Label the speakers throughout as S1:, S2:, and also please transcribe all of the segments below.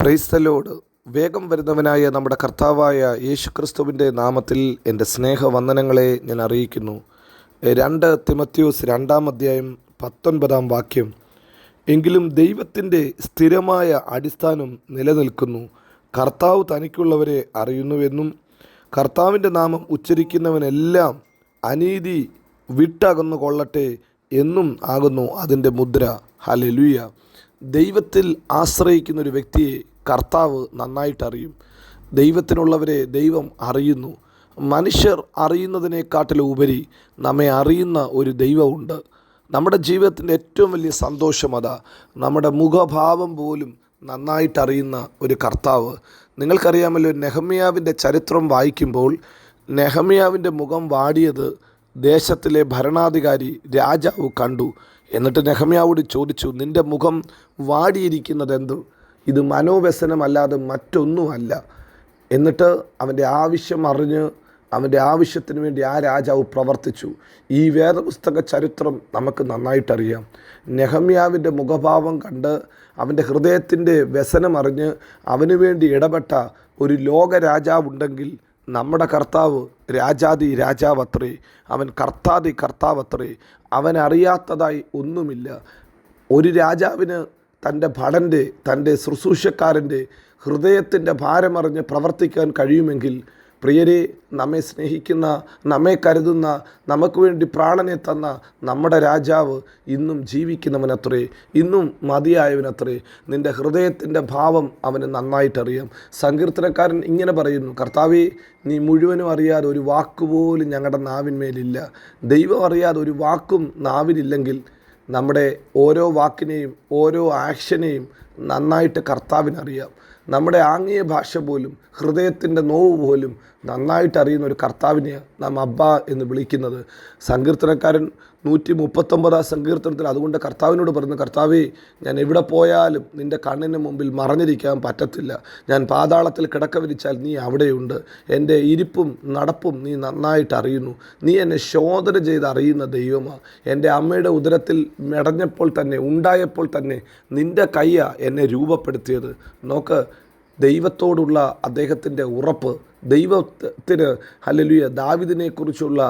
S1: Praise the Lord വേഗം വരുന്നവനായ നമ്മുടെ കർത്താവായ യേശുക്രിസ്തുവിന്റെ നാമത്തിൽ എന്റെ സ്നേഹവന്ദനങ്ങളെ ഞാൻ അറിയിക്കുന്നു. രണ്ട് തിമത്യൂസ് രണ്ടാം അധ്യായം പത്തൊൻപതാം വാക്യം. എങ്കിലും ദൈവത്തിന്റെ സ്ഥിരമായ അടിസ്ഥാനം നിലനിൽക്കുന്നു. കർത്താവ് തനിക്കുള്ളവരെ അറിയുന്നുവെന്നും കർത്താവിന്റെ നാമം ഉച്ചരിക്കുന്നവനെല്ലാം അനീതി വിട്ടകന്നു കൊള്ളട്ടെ എന്നും ആകുന്നു അതിന്റെ മുദ്ര. ഹലലുയ ദൈവത്തിൽ ആശ്രയിക്കുന്ന ഒരു വ്യക്തിയെ കർത്താവ് നന്നായിട്ടറിയും ദൈവത്തിനുള്ളവരെ ദൈവം അറിയുന്നു. മനുഷ്യർ അറിയുന്നതിനെക്കാട്ടിലും ഉപരി നമ്മെ അറിയുന്ന ഒരു ദൈവമുണ്ട്. നമ്മുടെ ജീവിതത്തിന്റെ ഏറ്റവും വലിയ സന്തോഷം അതാ. നമ്മുടെ മുഖഭാവം പോലും നന്നായിട്ടറിയുന്ന ഒരു കർത്താവ്. നിങ്ങൾക്കറിയാമല്ലോ നെഹമ്യാവിന്റെ ചരിത്രം വായിക്കുമ്പോൾ നെഹമ്യാവിന്റെ മുഖം വാടിയത് ദേശത്തിലെ ഭരണാധികാരി രാജാവ് കണ്ടു. എന്നിട്ട് നെഹമ്യാവോട് ചോദിച്ചു നിന്റെ മുഖം വാടിയിരിക്കുന്നത് എന്തു ഇത് മനോവ്യസനമല്ലാതെ മറ്റൊന്നുമല്ല. എന്നിട്ട് അവന്റെ ആവശ്യം അറിഞ്ഞ് അവന്റെ ആവശ്യത്തിന് വേണ്ടി ആ രാജാവ് പ്രവർത്തിച്ചു. ഈ വേദപുസ്തക ചരിത്രം നമുക്ക് നന്നായിട്ടറിയാം. നെഹമ്യാവിന്റെ മുഖഭാവം കണ്ട് അവന്റെ ഹൃദയത്തിന്റെ വ്യസനമറിഞ്ഞ് അവന് വേണ്ടി ഇടപെട്ട ഒരു ലോക രാജാവുണ്ടെങ്കിൽ നമ്മുടെ കർത്താവ് രാജാതി രാജാവത്രേ അവൻ കർത്താതി കർത്താവത്രേ അവൻ അറിയാത്തതായി ഒന്നുമില്ല. ഒരു രാജാവിന് തന്റെ ഭടന്റെ തന്റെ ശുശ്രൂഷക്കാരന്റെ ഹൃദയത്തിന്റെ ഭാരമറിഞ്ഞ് പ്രവർത്തിക്കാൻ കഴിയുമെങ്കിൽ പ്രിയരെ നമ്മെ സ്നേഹിക്കുന്ന നമ്മെ കരുതുന്ന നമുക്ക് വേണ്ടി പ്രാണനെ തന്ന നമ്മുടെ രാജാവ് ഇന്നും ജീവിക്കുന്നവനത്രേ ഇന്നും മതിയായവനത്രേ. നിന്റെ ഹൃദയത്തിന്റെ ഭാവം അവന് നന്നായിട്ടറിയാം. സങ്കീർത്തനക്കാരൻ ഇങ്ങനെ പറയുന്നു കർത്താവേ നീ മുഴുവനും അറിയാതെ ഒരു വാക്കുപോലും ഞങ്ങളുടെ നാവിന്മേലില്ല. ദൈവം അറിയാതെ ഒരു വാക്കും നാവിലില്ലെങ്കിൽ നമ്മുടെ ഓരോ വാക്കിനെയും ഓരോ ആക്ഷനെയും നന്നായിട്ട് കർത്താവിനറിയാം. നമ്മുടെ ആംഗ്യ ഭാഷ പോലും ഹൃദയത്തിന്റെ നോവ് പോലും നന്നായിട്ട് അറിയുന്ന ഒരു കർത്താവിനെ നാം അബ്ബ എന്ന് വിളിക്കുന്നത്. സങ്കീർത്തനക്കാരൻ നൂറ്റി മുപ്പത്തൊമ്പതാം സങ്കീർത്തനത്തിൽ അതുകൊണ്ട് കർത്താവിനോട് പറഞ്ഞു കർത്താവേ ഞാൻ എവിടെ പോയാലും നിന്റെ കണ്ണിന് മുമ്പിൽ മറഞ്ഞിരിക്കാൻ പറ്റത്തില്ല. ഞാൻ പാതാളത്തിൽ കിടക്ക വിരിച്ചാൽ നീ അവിടെയുണ്ട്. എന്റെ ഇരിപ്പും നടപ്പും നീ നന്നായിട്ട് അറിയുന്നു നീ എന്നെ ശോധന ചെയ്ത് അറിയുന്ന ദൈവമാണ് എന്റെ അമ്മയുടെ ഉദരത്തിൽ മെടഞ്ഞപ്പോൾ തന്നെ ഉണ്ടായപ്പോൾ തന്നെ നിന്റെ കയ്യ എന്നെ രൂപപ്പെടുത്തിയത്. നോക്ക് ദൈവത്തോടുള്ള അദ്ദേഹത്തിന്റെ ഉറപ്പ് ദൈവത്തിന് ഹലലുയ ദാവിദിനെക്കുറിച്ചുള്ള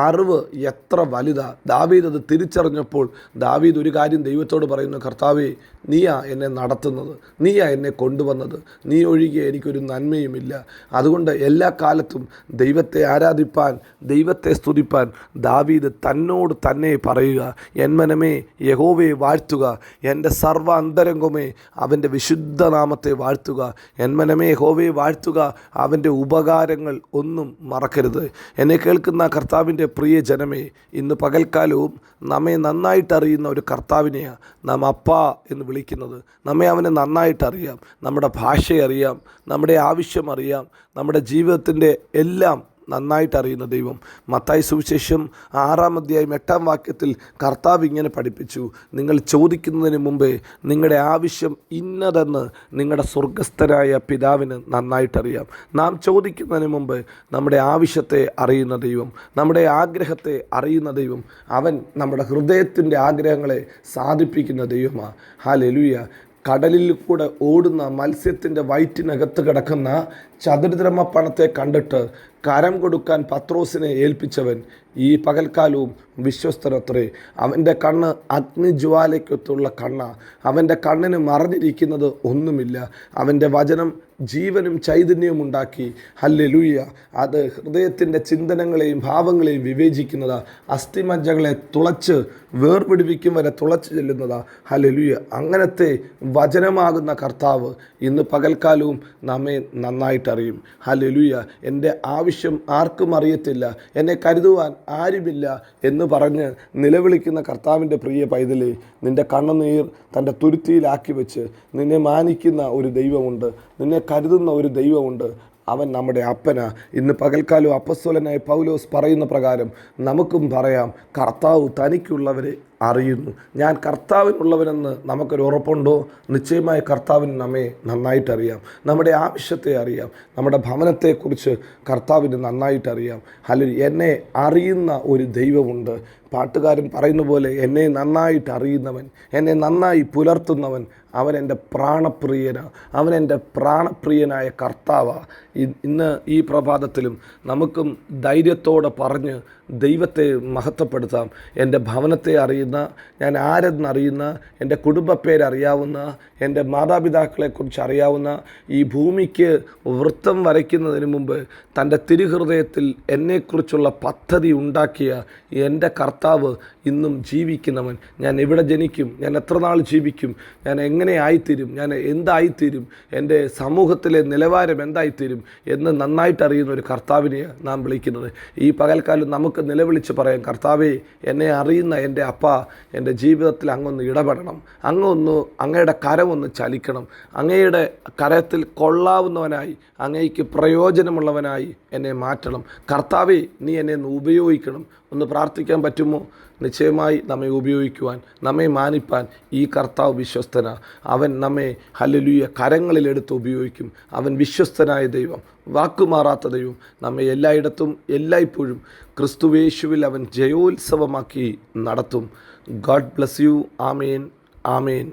S1: അറിവ് എത്ര വലുതാണ് ദാവീദ് അത് തിരിച്ചറിഞ്ഞപ്പോൾ ദാവീദ് ഒരു കാര്യം ദൈവത്തോട് പറയുന്നു കർത്താവേ നീയാ എന്നെ നടത്തുന്നത് നീയാ എന്നെ കൊണ്ടുവന്നത്. നീ ഒഴികെ എനിക്കൊരു നന്മയുമില്ല. അതുകൊണ്ട് എല്ലാ കാലത്തും ദൈവത്തെ ആരാധിപ്പാൻ ദൈവത്തെ സ്തുതിപ്പാൻ ദാവീദ് തന്നോട് തന്നെ പറയുക മനമേ യഹോവയെ വാഴ്ത്തുക. എന്റെ സർവ അന്തരംഗമേ അവന്റെ വിശുദ്ധ നാമത്തെ വാഴ്ത്തുക മനമേ യഹോവയെ വാഴ്ത്തുക. അവന്റെ ഉപകാരങ്ങൾ ഒന്നും മറക്കരുത്. എന്നെ കേൾക്കുന്ന കർത്താവ് കർത്താവിന്റെ പ്രിയ ജനമേ ഇന്ന് പകൽക്കാലവും നമ്മെ നന്നായിട്ടറിയുന്ന ഒരു കർത്താവിനെയാണ് നാം അപ്പ എന്ന് വിളിക്കുന്നത്. നമ്മെ അവനെ നന്നായിട്ടറിയാം നമ്മുടെ ഭാഷയറിയാം നമ്മുടെ ആവശ്യം അറിയാം. നമ്മുടെ ജീവിതത്തിന്റെ എല്ലാം നന്നായിട്ട് അറിയുന്ന ദൈവം. മത്തായി സുവിശേഷം ആറാം അധ്യായം എട്ടാം വാക്യത്തിൽ കർത്താവ് ഇങ്ങനെ പഠിപ്പിച്ചു. നിങ്ങൾ ചോദിക്കുന്നതിന് മുമ്പേ നിങ്ങളുടെ ആവശ്യം ഇന്നതെന്ന് നിങ്ങളുടെ സ്വർഗസ്ഥരായ പിതാവിന് നന്നായിട്ടറിയാം. നാം ചോദിക്കുന്നതിന് മുമ്പ് നമ്മുടെ ആവശ്യത്തെ അറിയുന്ന ദൈവം നമ്മുടെ ആഗ്രഹത്തെ അറിയുന്ന ദൈവം അവൻ നമ്മുടെ ഹൃദയത്തിന്റെ ആഗ്രഹങ്ങളെ സാധിപ്പിക്കുന്ന ദൈവമാണ് ഹാ ലെലുയ കടലിൽ കൂടെ ഓടുന്ന മത്സ്യത്തിന്റെ വയറ്റിനകത്ത് കിടക്കുന്ന ചതുരദ്രമ പണത്തെ കണ്ടിട്ട് കരം കൊടുക്കാൻ പത്രോസിനെ ഏൽപ്പിച്ചവൻ ഈ പകൽക്കാലവും വിശ്വസ്തനത്രേ അവന്റെ കണ്ണ് അഗ്നിജ്വാലയ്ക്കൊത്തുള്ള കണ്ണ. അവന്റെ കണ്ണിന് മറഞ്ഞിരിക്കുന്നത് ഒന്നുമില്ല. അവന്റെ വചനം ജീവനും ചൈതന്യവും ഉണ്ടാക്കി. ഹല്ലെലൂയ. അത് ഹൃദയത്തിന്റെ ചിന്തനങ്ങളെയും ഭാവങ്ങളെയും വിവേചിക്കുന്നതാ. അസ്ഥിമജ്ജകളെ തുളച്ച് വേർപിടിപ്പിക്കും വരെ തുളച്ച് ചെല്ലുന്നതാ. ഹല്ലെലൂയ. അങ്ങനത്തെ വചനമാകുന്ന കർത്താവ് ഇന്ന് പകൽക്കാലവും നമ്മെ നന്നായിട്ടറിയും. ഹല്ലെലൂയ. എന്റെ ആവശ്യം ആർക്കും അറിയത്തില്ല. എന്നെ കരുതുവാൻ ആരുമില്ല എന്ന് പറഞ്ഞ് നിലവിളിക്കുന്ന കർത്താവിന്റെ പ്രിയ പൈതലേ നിന്റെ കണ്ണുനീർ തന്റെ തുരുത്തിയിലാക്കി വെച്ച് നിന്നെ മാനിക്കുന്ന ഒരു ദൈവമുണ്ട്. നിന്നെ കരുതുന്ന ഒരു ദൈവമുണ്ട്. അവൻ നമ്മുടെ അപ്പന. ഇന്ന് പകൽക്കാലം അപ്പസ്വലനായ പൗലോസ് പറയുന്ന പ്രകാരം നമുക്കും പറയാം കർത്താവ് തനിക്കുള്ളവരെ അറിയുന്നു. ഞാൻ കർത്താവിനുള്ളവനെന്ന് നമുക്കൊരു ഉറപ്പുണ്ടോ? നിശ്ചയമായ കർത്താവിന് നമ്മെ നന്നായിട്ടറിയാം. നമ്മുടെ ആവശ്യത്തെ അറിയാം. നമ്മുടെ ഭവനത്തെക്കുറിച്ച് കർത്താവിന് നന്നായിട്ടറിയാം. അല്ലെങ്കിൽ എന്നെ അറിയുന്ന ഒരു ദൈവമുണ്ട്. പാട്ടുകാരൻ പറയുന്ന പോലെ എന്നെ നന്നായിട്ട് അറിയുന്നവൻ എന്നെ നന്നായി പുലർത്തുന്നവൻ അവൻ എന്റെ പ്രാണപ്രിയന. അവൻ എന്റെ പ്രാണപ്രിയനായ കർത്താവ. ഇന്ന് ഈ പ്രഭാതത്തിലും നമുക്കും ധൈര്യത്തോടെ പറഞ്ഞ് ദൈവത്തെ മഹത്വപ്പെടുത്താം. എന്റെ ഭവനത്തെ അറിയുന്ന ഞാൻ ആരെന്നറിയുന്ന എന്റെ കുടുംബപ്പേരറിയാവുന്ന എന്റെ മാതാപിതാക്കളെക്കുറിച്ച് അറിയാവുന്ന ഈ ഭൂമിക്ക് വൃത്തം വരയ്ക്കുന്നതിന് മുമ്പ് തന്റെ തിരുഹൃദയത്തിൽ എന്നെക്കുറിച്ചുള്ള പദ്ധതി ഉണ്ടാക്കിയ എന്റെ കർത്താവ് ഇന്നും ജീവിക്കുന്നവൻ. ഞാൻ എവിടെ ജനിക്കും ഞാൻ എത്ര നാൾ ജീവിക്കും ഞാൻ എങ്ങനെ ആയിത്തീരും ഞാൻ എന്തായിത്തീരും എന്റെ സമൂഹത്തിലെ നിലവാരം എന്തായിത്തീരും എന്ന് നന്നായിട്ട് അറിയുന്ന ഒരു കർത്താവിനെയാണ് നാം വിളിക്കുന്നത്. ഈ പകൽക്കാലം നമുക്ക് നിലവിളിച്ച് പറയാം കർത്താവേ എന്നെ അറിയുന്ന എന്റെ അപ്പ എന്റെ ജീവിതത്തിൽ അങ്ങൊന്ന് ഇടപെടണം. അങ്ങൊന്ന് അങ്ങയുടെ കരമൊന്ന് ചലിക്കണം. അങ്ങയുടെ കരത്തിൽ കൊള്ളാവുന്നവനായി അങ്ങയ്ക്ക് പ്രയോജനമുള്ളവനായി എന്നെ മാറ്റണം. കർത്താവേ നീ എന്നെ ഒന്ന് ഉപയോഗിക്കണം. ഒന്ന് പ്രാർത്ഥിക്കാൻ പറ്റുമോ? നിശ്ചയമായി നമ്മെ ഉപയോഗിക്കുവാൻ നമ്മെ മാനിപ്പാൻ ഈ കർത്താവ് വിശ്വസ്തന. അവൻ നമ്മെ ഹലലുയ കരങ്ങളിലെടുത്ത് ഉപയോഗിക്കും. അവൻ വിശ്വസ്തനായ ദൈവം വാക്കുമാറാത്ത ദൈവം. നമ്മെ എല്ലായിടത്തും എല്ലായ്പ്പോഴും ക്രിസ്തുവേശുവിൽ അവൻ ജയോത്സവമാക്കി നടത്തും. God bless you. Amen. Amen.